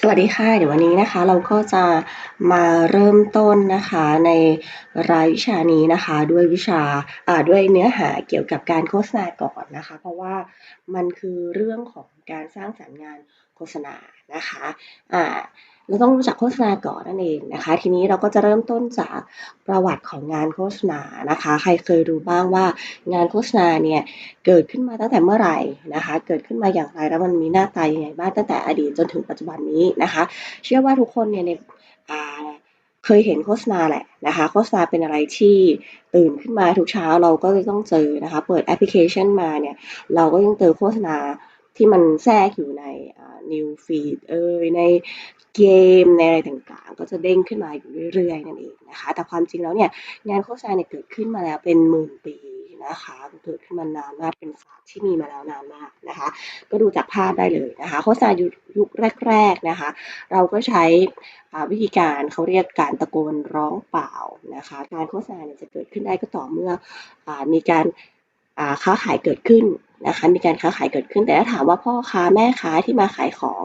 สวัสดีค่ะ เดี๋ยววันนี้นะคะเราก็จะมาเริ่มต้นนะคะในรายวิชานี้นะคะด้วยวิชาอ่าด้วยเนื้อหาเกี่ยวกับการโฆษณาก่อนนะคะ เพราะว่ามันคือเรื่องของการสร้างสรรค์งานโฆษณา นะคะอ่าเราต้องรู้จักโฆษณาก่อนนั่นเองนะคะ ทีนี้เราก็จะเริ่มต้นจากประวัติของงานโฆษณานะคะ ใครเคยรู้บ้างว่างานโฆษณาเนี่ยเกิดขึ้นมาตั้งแต่เมื่อไหร่นะคะ เกิดขึ้นมาอย่างไรแล้วมันมีหน้าตายังไงบ้างตั้งแต่อดีตจนถึงปัจจุบันนี้นะคะ เชื่อว่าทุกคนเนี่ยในเคยเห็นโฆษณาแหละนะคะ โฆษณาเป็นอะไรที่ตื่นขึ้นมาทุกเช้าเราก็จะต้องเจอนะคะ เปิดแอปพลิเคชันมาเนี่ยเราก็ยังเจอโฆษณา ที่มันแทรกอยู่ใน new feed เอยในเกมในอะไรต่างๆ ก็จะเด้งขึ้นมาอยู่เรื่อยๆนั่นเองนะคะ แต่ความจริงแล้วเนี่ยงานโฆษณาเนี่ยเกิดขึ้นมาแล้วเป็นหมื่นปีนะคะเกิดขึ้นมานานมากเป็นศาสตร์ที่มีมาแล้วนานมากนะคะ ก็ดูจากภาพได้เลยนะคะโฆษณายุคแรก ๆนะคะ เราก็ใช้วิธีการเขาเรียกการตะโกนร้องเปล่านะคะการโฆษณาเนี่ยจะเกิดขึ้นได้ก็ต่อเมื่ออมีการค้าขายเกิดขึ้น นะคะมีการค้าขายเกิดขึ้นแต่ถ้าถามว่าพ่อค้าแม่ค้าที่มาขายของ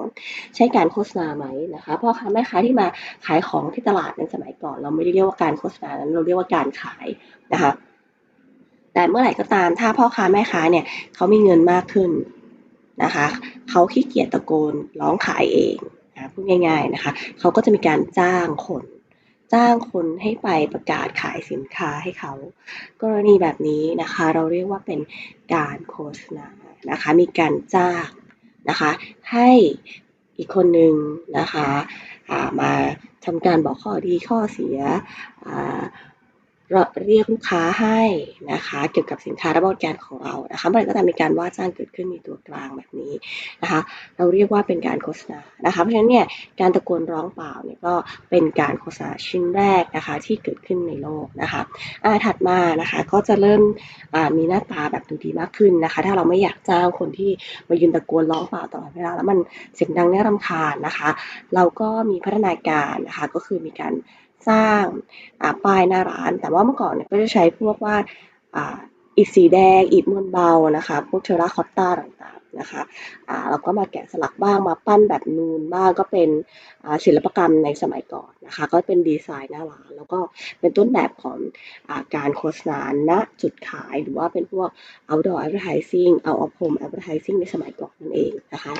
ใช้การโฆษณาไหมนะคะพ่อค้าแม่ค้าที่มาขายของที่ตลาดในสมัยก่อน เราไม่ได้เรียกว่าการโฆษณานั้นเราเรียกว่าการขายนะคะแต่เมื่อไหร่ก็ตามถ้าพ่อค้าแม่ค้าเนี่ยเขามีเงินมากขึ้นนะคะเขาขี้เกียจตะโกนร้องขายเองนะพูดง่าย ๆนะคะ เขาก็จะมีการจ้างคน จ้างคนให้ไปประกาศขายสินค้าให้เขา กรณีแบบนี้นะคะ เราเรียกว่าเป็นการโฆษณานะคะ มีการจ้างนะคะ ให้อีกคนหนึ่งนะคะมาทำการบอกข้อดีข้อเสีย เรียกลูกค้าให้นะคะเกี่ยวกับสินค้าและบริการของเรานะคะเมื่อไหร่ก็ตามมีการว่าจ้างเกิดขึ้นมีตัวกลางแบบนี้นะคะ เราเรียกว่าเป็นการโฆษณานะคะ เพราะฉะนั้นเนี่ยการตะโกนร้องเปล่าเนี่ยก็เป็นการโฆษณาชิ้นแรกนะคะที่เกิดขึ้นในโลกนะคะอ่าถัดมานะคะก็จะเริ่มมีหน้าตาแบบดูดีมากขึ้นนะคะ ถ้าเราไม่อยากจ้างคนที่มายืนตะโกนร้องเปล่าตลอดเวลาแล้วมันเสียงดังน่ารำคาญนะคะ เราก็มีพัฒนาการนะคะก็คือมีการ สร้างป้ายหน้าร้าน แต่ว่าเมื่อก่อนเนี่ยก็จะใช้พวกว่าอิฐสีแดงอิฐมวลเบานะคะพวกเทราคอตตาต่างๆนะคะเราก็มาแกะสลักบ้างมาปั้นแบบนูนบ้างก็เป็นศิลปกรรมในสมัยก่อนนะคะก็เป็นดีไซน์หน้าร้านแล้วก็เป็นต้นแบบของอการโฆษณาณจุดขายหรือว่าเป็นพวก outdoor advertising out of home advertising ในสมัยก่อนนั่นเองนะคะ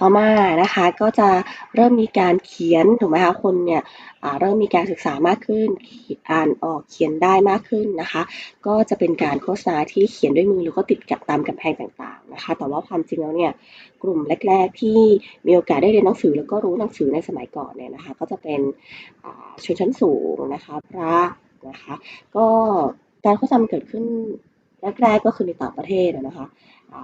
ต่อมานะคะก็จะเริ่มมีการเขียนถูกไหมคะคนเนี่ยเริ่มมีการศึกษามากขึ้นอ่านออกเขียนได้มากขึ้นนะคะ ก็จะเป็นการโฆษณาที่เขียนด้วยมือแล้วก็ติดกับตามกำแพงต่างๆนะคะ แต่ว่าความจริงแล้วเนี่ยกลุ่มแรก ๆ ที่มีโอกาสได้เรียนหนังสือแล้วก็รู้หนังสือในสมัยก่อนเนี่ยนะคะ ก็จะเป็นชนชั้นสูงนะคะพระนะคะก็การโฆษณาเกิดขึ้นแรกๆก็คือในต่างประเทศนะคะ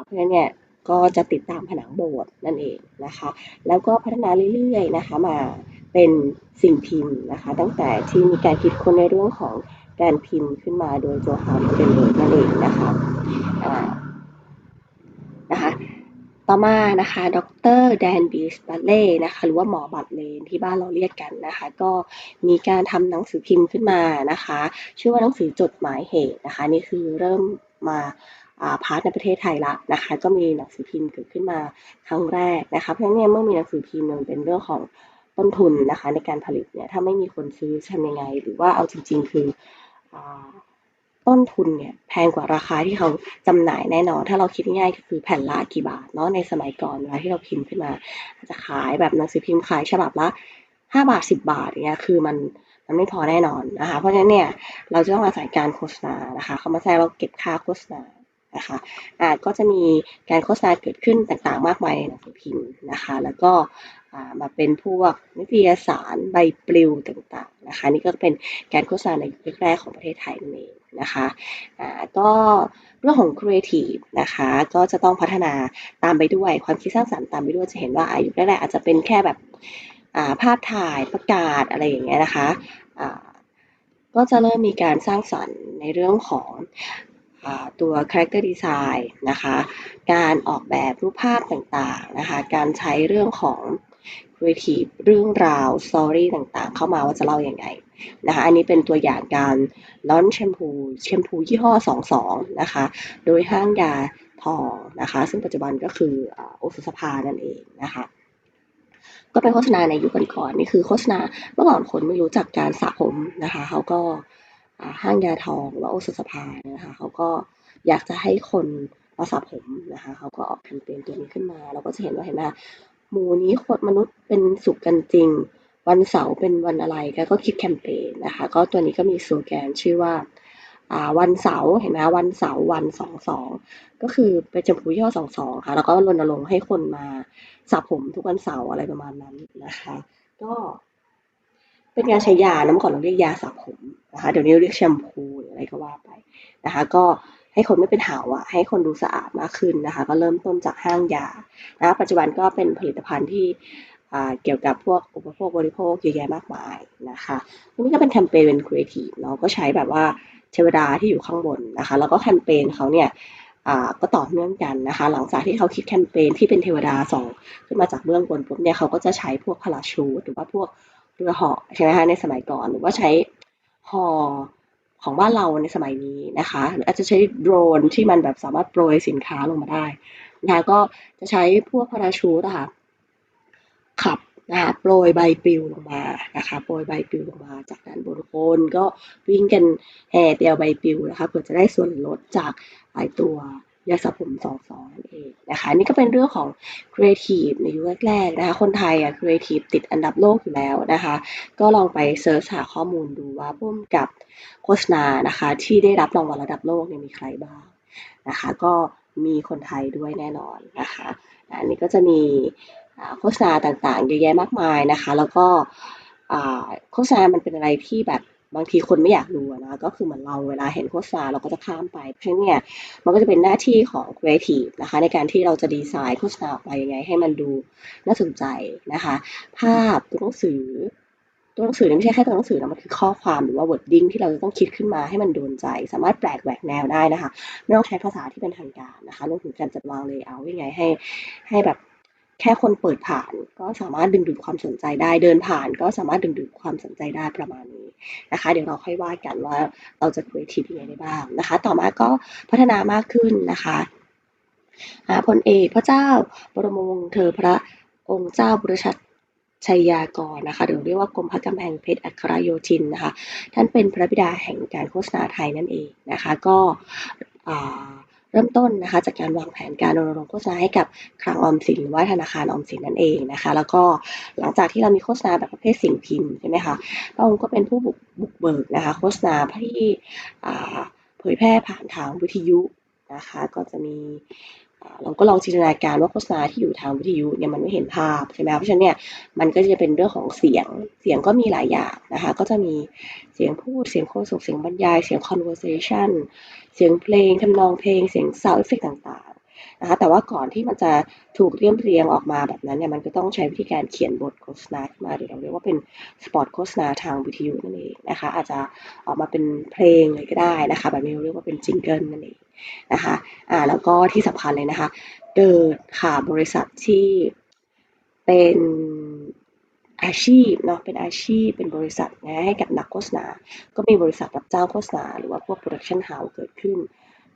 เพราะฉะนั้นเนี่ย ก็จะติดตามผนังโบสถ์นั่นเองนะคะ แล้วก็พัฒนาเรื่อยๆนะคะมาเป็นสิ่งพิมพ์นะคะ ตั้งแต่ที่มีการคิดค้นในเรื่องของการพิมพ์ขึ้นมาโดยโจฮานเดนเบิร์กนั่นเองนะคะนะคะต่อมานะคะดรแดนบีสบัตเล่นะคะหรือว่าหมอบัตเลนที่บ้านเราเรียกกันนะคะ ก็มีการทำหนังสือพิมพ์ขึ้นมานะคะ ชื่อว่าหนังสือจดหมายเหตุนะคะ นี่คือเริ่มมา พาร์ทในประเทศไทยละนะคะ ก็มีหนังสือพิมพ์เกิดขึ้นมาครั้งแรกนะคะ เพราะฉะนั้นเมื่อมีหนังสือพิมพ์มันเป็นเรื่องของต้นทุนนะคะ ในการผลิตเนี่ยถ้าไม่มีคนซื้อทำยังไง หรือว่าเอาจริง ๆ คือต้นทุนเนี่ยแพงกว่าราคาที่เขาจำหน่ายแน่นอน ถ้าเราคิดง่ายๆก็คือแผ่นละกี่บาทเนาะในสมัยก่อนเวลาที่เราพิมพ์ขึ้นมา จะขายแบบหนังสือพิมพ์ขายฉบับละห้าบาทสิบาทอย่างเงี้ยคือมันมันไม่พอแน่นอนนะคะเพราะฉะนั้นเนี่ยเราจะต้องอาศัยการโฆษณานะคะ เขามาแทรกเราเก็บค่าโฆษณา นะคะอาก็จะมีการโฆษณาเกิดขึ้นต่างๆ มากมายในหนังสือพิมพ์นะคะ แล้วก็มาเป็นพวกนิตยสารใบปลิวต่างๆนะคะนี่ก็เป็นการโฆษณาในยุคแรกของประเทศไทยนั่นเองนะคะก็เรื่องของครีเอทีฟนะคะก็จะต้องพัฒนาตามไปด้วยความคิดสร้างสรรค์ตามไปด้วยจะเห็นว่าอายุแรกๆอาจจะเป็นแค่แบบภาพถ่ายประกาศอะไรอย่างเงี้ยนะคะก็จะเริ่มมีการสร้างสรรค์ในเรื่องของ ตัว character design นะคะ การออกแบบรูปภาพต่างๆนะคะ การใช้เรื่องของ creative เรื่องราว story ต่างๆ เข้ามาว่าจะเล่าอยัางไงนะคะ อันนี้เป็นตัวอย่างการล้อนแชมพูแชมพูยี่ห้อ 22 นะคะ โดยห้างยาทองนะคะ ซึ่งปัจจุบันก็คือโอสุสภานั่นเองนะคะก็เป็นโฆษณาในยุคก่อนๆนี่คือโฆษณาเมื่อก่อนคนไม่รู้จักการสระผมนะคะเขาก็ ห้างยาทองหรือว่าโอสถสภานะคะเขาก็อยากจะให้คนมาสระผมนะคะเขาก็ออกแคมเปญตัวนี้ขึ้นมา เราก็จะเห็นว่าเห็นไหมหมู่นี้คนมนุษย์เป็นสุขกันจริง วันเสาร์เป็นวันอะไรแกก็คิดแคมเปญนะคะ ก็ตัวนี้ก็มีสโลแกนชื่อว่าวันเสาร์เห็นไหมวันเสาร์วันสองสองก็คือเป็นจำพูย่อสองสองค่ะ แล้วก็รณรงค์ให้คนมาสระผมทุกวันเสาร์อะไรประมาณนั้นนะคะ ก็เป็นกาใช้ยาน้ำก่อนเราเรียกยาสระผม นะคะเดี๋ยวนี้เรียกแชมพูหรืออะไรก็ว่าไปนะคะก็ให้คนไม่เป็นหาวอะให้คนดูสะอาดมากขึ้นนะคะก็เริ่มต้นจากห้างยานะปัจจุบันก็เป็นผลิตภัณฑ์ที่เกี่ยวกับพวกอุปโภคบริโภคเยอะแยะมากมายนะคะอันนี้ก็เป็นแคมเปญเป็นครีเอทีฟเนาะก็ใช้แบบว่าเทวดาที่อยู่ข้างบนนะคะ แล้วก็แคมเปญเขาเนี่ยก็ต่อเนื่องกันนะคะ หลังจากที่เขาคิดแคมเปญที่เป็นเทวดาสองขึ้นมาจากเบื้องบนปุ๊บเนี่ยเขาก็จะใช้พวกพลาชูหรือว่าพวกเรือเหาะใช่ไหมคะในสมัยก่อนหรือว่าใช้ ฮอของบ้านเราในสมัยนี้นะคะ หรืออาจจะใช้โดรนที่มันแบบสามารถโปรยสินค้าลงมาได้นะคะก็จะใช้พวกพาราชูตค่ะขับนะคะโปรยใบปลิวลงมานะคะโปรยใบปลิวลงมา จากด้านบนคนก็วิ่งกันแห่เตียวใบปลิวนะคะเพื่อจะได้ส่วนลดจากหลายตัว ยาสระผมสองสองนั่นเองนะคะนี่ก็เป็นเรื่องของครีเอทีฟในยุคแรกๆนะคะคนไทยอะครีเอทีฟติดอันดับโลกอยู่แล้วนะคะ ก็ลองไปเซิร์ชหาข้อมูลดูว่าพุ่มกับโฆษณานะคะที่ได้รับรางวัลระดับโลกเนี่ยมีใครบ้างนะคะ ก็มีคนไทยด้วยแน่นอนนะคะอันนี้ก็จะมีโฆษณาต่างๆเยอะแยะมากมายนะคะ แล้วก็โฆษณามันเป็นอะไรที่แบบ บางทีคนไม่อยากดูนะก็คือเหมือนเราเวลาเห็นโฆษณาเราก็จะข้ามไป เพราะฉะนั้นเนี่ยมันก็จะเป็นหน้าที่ของครีเอทีฟนะคะในการที่เราจะดีไซน์โฆษณาออกไปยังไง ให้มันดูน่าสนใจนะคะ ภาพตัวหนังสือตัวหนังสือไม่ใช่แค่ตัวหนังสือนะมันคือข้อความหรือว่า wording ที่เราจะต้องคิดขึ้นมาให้มันโดนใจ สามารถแปลกแหวกแนวได้นะคะ ไม่ต้องใช้ภาษาที่เป็นทางการนะคะรวมถึงการจัดวางเลเยอร์ยังไงให้ให้แบบ แค่คนเปิดผ่านก็สามารถดึงดูดความสนใจได้ เดินผ่านก็สามารถดึงดูดความสนใจได้ประมาณนี้นะคะ เดี๋ยวเราค่อยว่ากันว่าเราจะครีเอทีฟยังไงได้บ้างนะคะ ต่อมาก็พัฒนามากขึ้นนะคะพลเอกพระเจ้าบรมวงศ์เธอพระองค์เจ้าบุรชัดชัยยากรนะคะหรือเรียกว่ากรมพระกำแพงเพชรอัครโยธินนะคะ ท่านเป็นพระบิดาแห่งการโฆษณาไทยนั่นเองนะคะ ก็ เริ่มต้นนะคะจากการวางแผนการรณรงค์โฆษณาให้กับคลังออมสินหรือว่าธนาคารออมสินนั่นเองนะคะ แล้วก็หลังจากที่เรามีโฆษณาแบบประเภทสิ่งพิมพ์ใช่ไหมคะพระองค์ก็เป็นผู้บุกบุกเบิกนะคะโฆษณาที่เผยแพร่ผ่านทางวิทยุนะคะ ก็จะมี เราก็ลองจินตนาการว่าโฆษณาที่อยู่ทางวิทยุเนี่ยมันไม่เห็นภาพใช่ไหมเพราะฉะนั้นเนี่ยมันก็จะเป็นเรื่องของเสียง เสียงก็มีหลายอย่างนะคะ ก็จะมีเสียงพูด เสียงโฆษกเสียงบรรยาย เสียง conversation เสียงเพลงทำนองเพลง เสียง sound effect ต่าง นะคะแต่ว่าก่อนที่มันจะถูกเรียบเรียงออกมาแบบนั้นเนี่ยมันก็ต้องใช้วิธีการเขียนบทโฆษณาขึ้นมาหรือเราเรียกว่าเป็นสปอตโฆษณาทางวิทยุนั่นเองนะคะอาจจะออกมาเป็นเพลงเลยก็ได้นะคะแบบนี้เราเรียกว่าเป็นจิงเกิลนั่นเองนะคะอ่าแล้วก็ที่สำคัญเลยนะคะเกิดค่ะบริษัทที่เป็นอาชีพเนาะเป็นอาชีพเป็นบริษัทนะให้กับนักโฆษณา ก็มีบริษัทรับจ้างโฆษณา หรือว่าพวกโปรดักชันเฮาส์เกิดขึ้น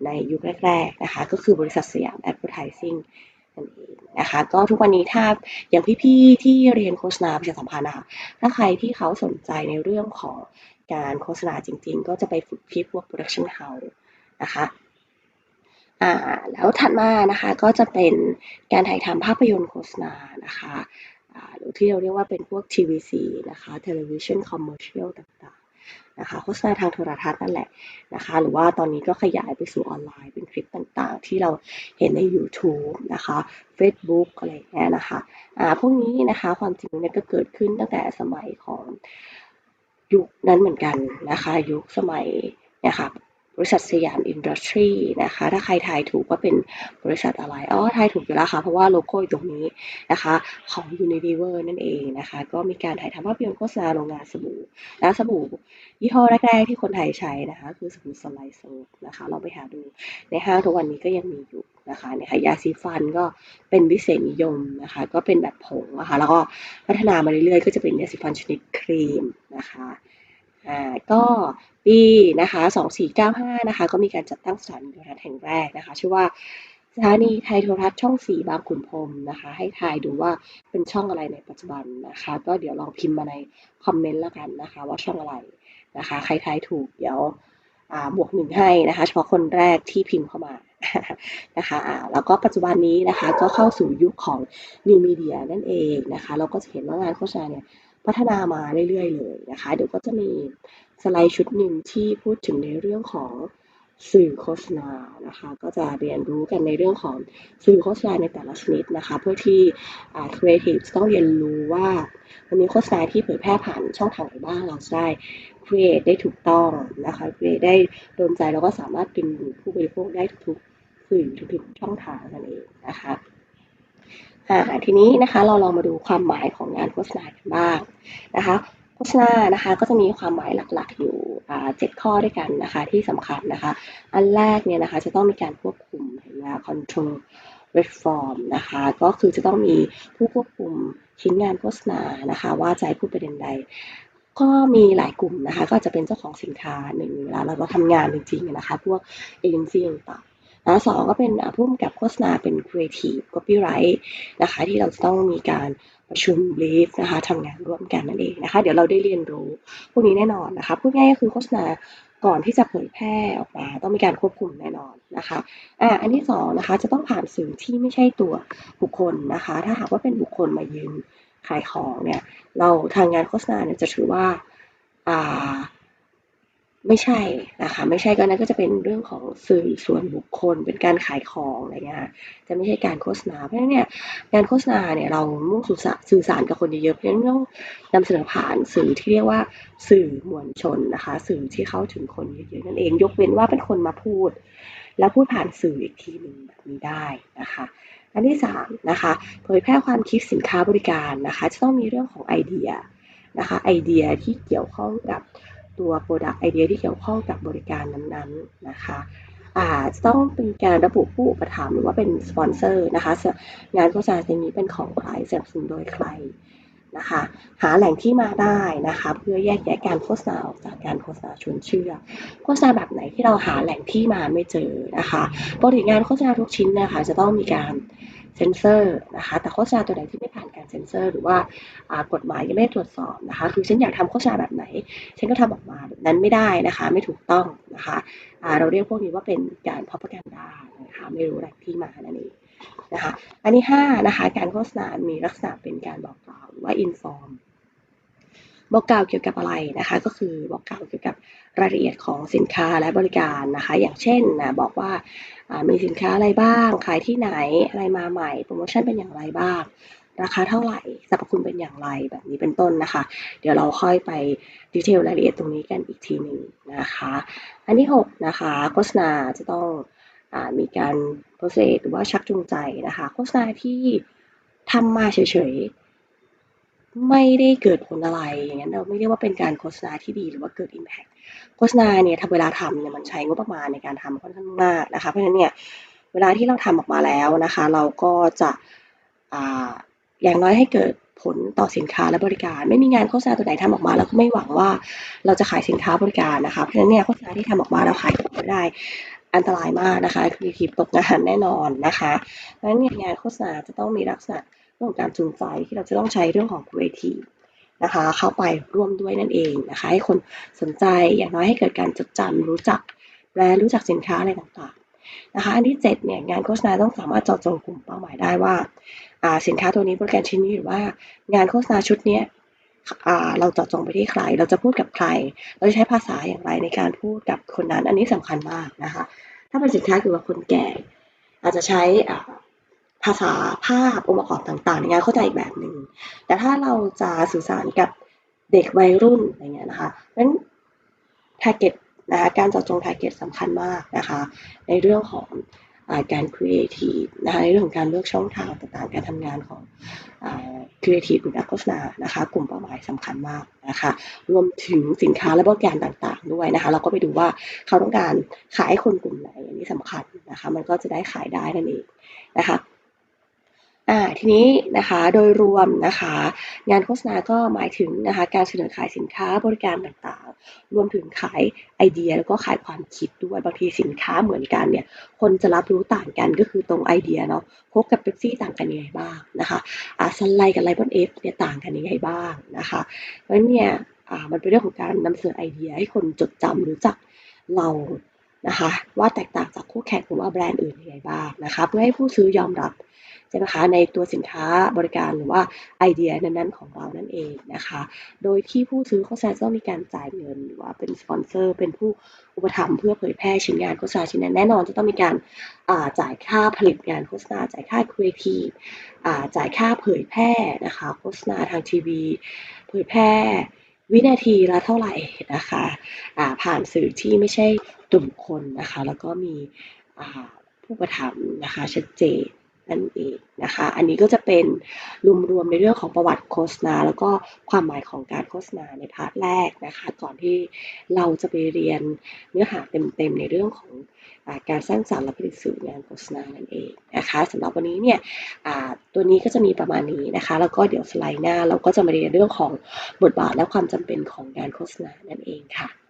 ในยุคแรกๆนะคะก็คือบริษัทสยามแอดเวอร์ทิซิ่งนั่นเองนะคะก็ทุกวันนี้ถ้าอย่างพี่ๆที่เรียนโฆษณาประชาสัมพันธ์นะคะถ้าใครที่เขาสนใจในเรื่องของการโฆษณาจริงๆ ก็จะไปฝึกที่พวกโปรดักชันเฮาส์นะคะอ่าแล้วถัดมานะคะก็จะเป็นการถ่ายทำภาพยนตร์โฆษณานะคะหรือที่เราเรียกว่าเป็นพวก TVC นะคะ Television Commercial ต่างๆ นะคะโฆษณาทางโทรทัศน์นั่นแหละนะคะ หรือว่าตอนนี้ก็ขยายไปสู่ออนไลน์เป็นคลิปต่างๆ ที่เราเห็นใน YouTube นะคะ Facebook อะไรอย่างเงี้ยนะคะอ่าพวกนี้นะคะความจริงเนี่ยก็เกิดขึ้นตั้งแต่สมัยของยุคนั้นเหมือนกันนะคะ ยุคสมัยเนี่ยค่ะ บริษัทสยามอินดัสทรีนะคะ ถ้าใครทายถูกว่าเป็นบริษัทอะไร อ๋อ ทายถูกอยู่แล้วค่ะ เพราะว่าโลโก้อยู่ตรงนี้นะคะ ของ Unilever นั่นเองนะคะ ก็มีการถ่ายทำภาพยนตร์โฆษณาโรงงานสบู่และสบู่ยี่ห้อแรกๆที่คนไทยใช้นะคะ คือสบู่สไลซ์โซนะคะ เราไปหาดูในห้างทุกวันนี้ก็ยังมีอยู่นะคะเนี่ยค่ะยาสีฟันก็เป็นพิเศษนิยมนะคะ ก็เป็นแบบผงนะคะ แล้วก็พัฒนามาเรื่อยๆ ก็จะเป็นยาสีฟันชนิดครีมนะคะ อ่าก็ปีนะคะ2495นะคะก็มีการจัดตั้งสถานีโทรทัศน์แห่งแรกนะคะชื่อว่าสถานีไทยโทรทัศน์ช่อง4บางขุนพรมนะคะ ให้ทายดูว่าเป็นช่องอะไรในปัจจุบันนะคะ ก็เดี๋ยวลองพิมพ์มาในคอมเมนต์แล้วกันนะคะ ว่าช่องอะไรนะคะ ใครทายถูกเดี๋ยวบวกหนึ่งให้นะคะ เฉพาะคนแรกที่พิมพ์เข้ามานะคะแล้วก็ปัจจุบันนี้นะคะก็เข้าสู่ยุคของ New Media นั่นเองนะคะ เราก็จะเห็นว่างานโฆษณาเนี่ย พัฒนามาเรื่อยๆเลยนะคะ เดี๋ยวก็จะมีสไลด์ชุดหนึ่งที่พูดถึงในเรื่องของสื่อโฆษณานะคะ ก็จะเรียนรู้กันในเรื่องของสื่อโฆษณาในแต่ละชนิดนะคะ เพื่อที่อ่า creative ต้องเรียนรู้ว่ามันมีโฆษณาที่เผยแพร่ผ่านช่องทางไหนบ้างเราจะได้ create ได้ถูกต้องนะคะ create ได้โดนใจแล้วก็สามารถเป็นผู้บริโภคได้ทุกสื่อทุกช่องทางนั่นเองนะคะ อ่าทีนี้นะคะเราลองมาดูความหมายของงานโฆษณากันบ้างนะคะ โฆษณานะคะก็จะมีความหมายหลักๆอยู่เจ็ดข้อด้วยกันนะคะที่สำคัญนะคะ อันแรกเนี่ยนะคะจะต้องมีการควบคุมเห็นไหมคะ control reform นะคะก็คือจะต้องมีผู้ควบคุมชิ้นงานโฆษณานะคะว่าจะให้พูดประเด็นใดก็มีหลายกลุ่มนะคะ ก็จะเป็นเจ้าของสินค้าหนึ่งเวลาเราเราทำงานจริงๆนะคะ พวกเอเจนซี่ต่าง ๆนะสองก็เป็นผู้กำกับโฆษณาเป็น creative copyright นะคะที่เราจะต้องมีการประชุม brief นะคะทำงานร่วมกันนั่นเองนะคะ เดี๋ยวเราได้เรียนรู้พวกนี้แน่นอนนะคะพูดง่ายก็คือโฆษณาก่อนที่จะเผยแพร่ออกมา ต้องมีการควบคุมแน่นอนนะคะอ่าอันที่สองนะคะจะต้องผ่านสื่อที่ไม่ใช่ตัวบุคคลนะคะ ถ้าหากว่าเป็นบุคคลมายืนขายของเนี่ยเราทางงานโฆษณาเนี่ยจะถือว่าอ่า ไม่ใช่นะคะ ไม่ใช่ก็นั้นก็จะเป็นเรื่องของสื่อส่วนบุคคล เป็นการขายของอะไรเงี้ยจะไม่ใช่การโฆษณาเพราะฉะนั้นเนี่ยงานโฆษณาเนี่ยเรามุ่งสู่สะสื่อสารกับคนเยอะๆเพราะฉะนั้นต้องนำเสนอผ่านสื่อที่เรียกว่าสื่อมวลชนนะคะ สื่อที่เข้าถึงคนเยอะๆนั่นเองยกเว้นว่าเป็นคนมาพูด แล้วพูดผ่านสื่ออีกทีหนึ่งแบบนี้ได้นะคะอันที่สามนะคะเผยแพร่ความคิดสินค้าบริการนะคะ จะต้องมีเรื่องของไอเดียนะคะไอเดียที่เกี่ยวข้องกับ ตัว Product ไอเดียที่เกี่ยวข้องกับบริการนั้นๆนะคะอาจจะต้องเป็นการระบุผู้อุปถัมภ์หรือว่าเป็นสปอนเซอร์นะคะ งานโฆษณาอย่างนี้เป็นของใครสนับสนุนโดยใครนะคะ หาแหล่งที่มาได้นะคะ เพื่อแยกแยะการโฆษณาออกจากการโฆษณาชวนเชื่อ โฆษณาแบบไหนที่เราหาแหล่งที่มาไม่เจอนะคะปกติงานโฆษณาทุกชิ้นนะคะ จะต้องมีการ เซนเซอร์นะคะ แต่โฆษณาตัวไหนที่ไม่ผ่านการเซ็นเซอร์ หรือว่ากฎหมายยังไม่ได้ตรวจสอบนะคะ คือฉันอยากทำโฆษณาแบบไหน ฉันก็ทำออกมาแบบนั้นไม่ได้นะคะ ไม่ถูกต้องนะคะเราเรียกพวกนี้ว่าเป็นการพ r o p a g a n d a นะคะไม่รู้แหล่งที่มานั่นเองนะคะ อันที่ห้านะคะ การโฆษณา มีลักษณะเป็นการบอกกล่าวหรือว่า inform บอกกล่าวเกี่ยวกับอะไรนะคะ ก็คือบอกกล่าวเกี่ยวกับรายละเอียดของสินค้าและบริการนะคะ อย่างเช่นนะบอกว่ามีสินค้าอะไรบ้าง ขายที่ไหนอะไรมาใหม่โปรโมชั่นเป็นอย่างไรบ้างราคาเท่าไหร่สรรพคุณเป็นอย่างไรแบบนี้เป็นต้นนะคะ เดี๋ยวเราค่อยไปดีเทลรายละเอียดตรงนี้กันอีกทีหนึ่งนะคะ อันที่6นะคะโฆษณาจะต้องอมีการโปรเซสหรือว่าชักจูงใจนะคะ โฆษณาที่ทำมาเฉยๆ ไม่ได้เกิดผลอะไรอย่างนั้นเราไม่เรียกว่าเป็นการโฆษณาที่ดีหรือว่าเกิด Impact โฆษณาเนี่ยทำเวลาทำเนี่ยมันใช้งบประมาณในการทำค่อนข้างมากนะคะเพราะฉะนั้นเนี่ยเวลาที่เราทำออกมาแล้วนะคะ เราก็จะอาอย่างน้อยให้เกิดผลต่อสินค้าและบริการ ไม่มีงานโฆษณาตัวไหนทำออกมา แล้วก็ไม่หวังว่าเราจะขายสินค้าบริการนะคะเพราะฉะนั้นเนี่ยโฆษณาที่ทำออกมาแล้วขายไม่ได้อันตรายมากนะคะครีเอทีฟตกงานแน่นอนนะคะเพราะฉะนั้นเนี่ยงานโฆษณาจะต้องมีลักษณะ เรื่องของการจูงใจที่เราจะต้องใช้เรื่องของครีเอทีนะคะ เข้าไปร่วมด้วยนั่นเองนะคะ ให้คนสนใจอย่างน้อยให้เกิดการจดจำรู้จักแบรนด์รู้จักสินค้าอะไรต่างๆนะคะ อันที่ 7 เนี่ยงานโฆษณาต้องสามารถเจาะจงกลุ่มเป้าหมายได้ว่าสินค้าตัวนี้บริการชิ้นนี้หรือว่างานโฆษณาชุดเนี้ยเราเจาะจงไปที่ใคร เราจะพูดกับใคร เราจะใช้ภาษาอย่างไรในการพูดกับคนนั้น อันนี้สำคัญมากนะคะ ถ้าเป็นสินค้าเกี่ยวกับคนแก่ อาจจะใช้อ่า ภาษาภาพองค์ประกอบต่างๆในงานเข้าใจอีกแบบหนึ่งแต่ถ้าเราจะสื่อสารกับเด็กวัยรุ่นอะไรเงี้ยนะคะเพราะฉะนั้น target นะคะการเจาะจง target สำคัญมากนะคะในเรื่องของอการ creative นะคะในเรื่องของการเลือกช่องทางต่างๆ การทำงานของอ่า creative หรือนักโฆษณานะคะกลุ่มเป้าหมายสำคัญมากนะคะรวมถึงสินค้าและบริการต่างๆ ด้วยนะคะเราก็ไปดูว่าเขาต้องการขายให้คนกลุ่มไหนอันนี้สำคัญนะคะมันก็จะได้ขายได้นั่นเองนะคะ อ่าทีนี้นะคะโดยรวมนะคะงานโฆษณาก็หมายถึงนะคะการเสนอขายสินค้าบริการต่างๆ รวมถึงขายไอเดียแล้วก็ขายความคิดด้วยบางทีสินค้าเหมือนกันเนี่ยคนจะรับรู้ต่างกันก็คือตรงไอเดียเนาะโค้กกับเป๊ปซี่ต่างกันยังไงบ้างนะคะอ่าซันไลกับไลบอนเอฟเนี่ยต่างกันยังไงบ้างนะคะเพราะเนี่ยอ่ามันเป็นเรื่องของการนำเสนอไอเดียให้คนจดจำรู้จักเรา นะคะ ว่าแตกต่างจากคู่แข่งหรือว่าแบรนด์อื่นยังไงบ้างนะคะ เพื่อให้ผู้ซื้อยอมรับใช่ไหมคะในตัวสินค้าบริการหรือว่าไอเดียนั้นๆของเรานั่นเองนะคะ โดยที่ผู้ซื้อโฆษณาจะต้องมีการจ่ายเงิน หรือว่าเป็นสปอนเซอร์ เป็นผู้อุปถัมภ์เพื่อเผยแพร่ชิ้นงานโฆษณาชิ้นนั้นแน่นอนจะต้องมีการจ่ายค่าผลิตงานโฆษณาจ่ายค่าครีเอทีฟจ่ายค่าเผยแพร่นะคะโฆษณาทางทีวี เผยแพร่ วินาทีละเท่าไหร่นะคะะผ่านสื่อที่ไม่ใช่กลุ่มคนนะคะ แล้วก็มีผู้ประทับนะคะชัดเจน นั่นเองนะคะ อันนี้ก็จะเป็นรวมๆในเรื่องของประวัติโฆษณา แล้วก็ความหมายของการโฆษณาในพาร์ทแรกนะคะ ก่อนที่เราจะไปเรียนเนื้อหาเต็มๆในเรื่องของอการสร้างสรรค์และผลิตสื่องานโฆษณานั่นเองนะคะสำหรับวันนี้เนี่ยตัวนี้ก็จะมีประมาณนี้นะคะ แล้วก็เดี๋ยวสไลด์หน้าเราก็จะมาเรียนเรื่องของบทบาทและความจำเป็นของงานโฆษณานั่นเองค่ะ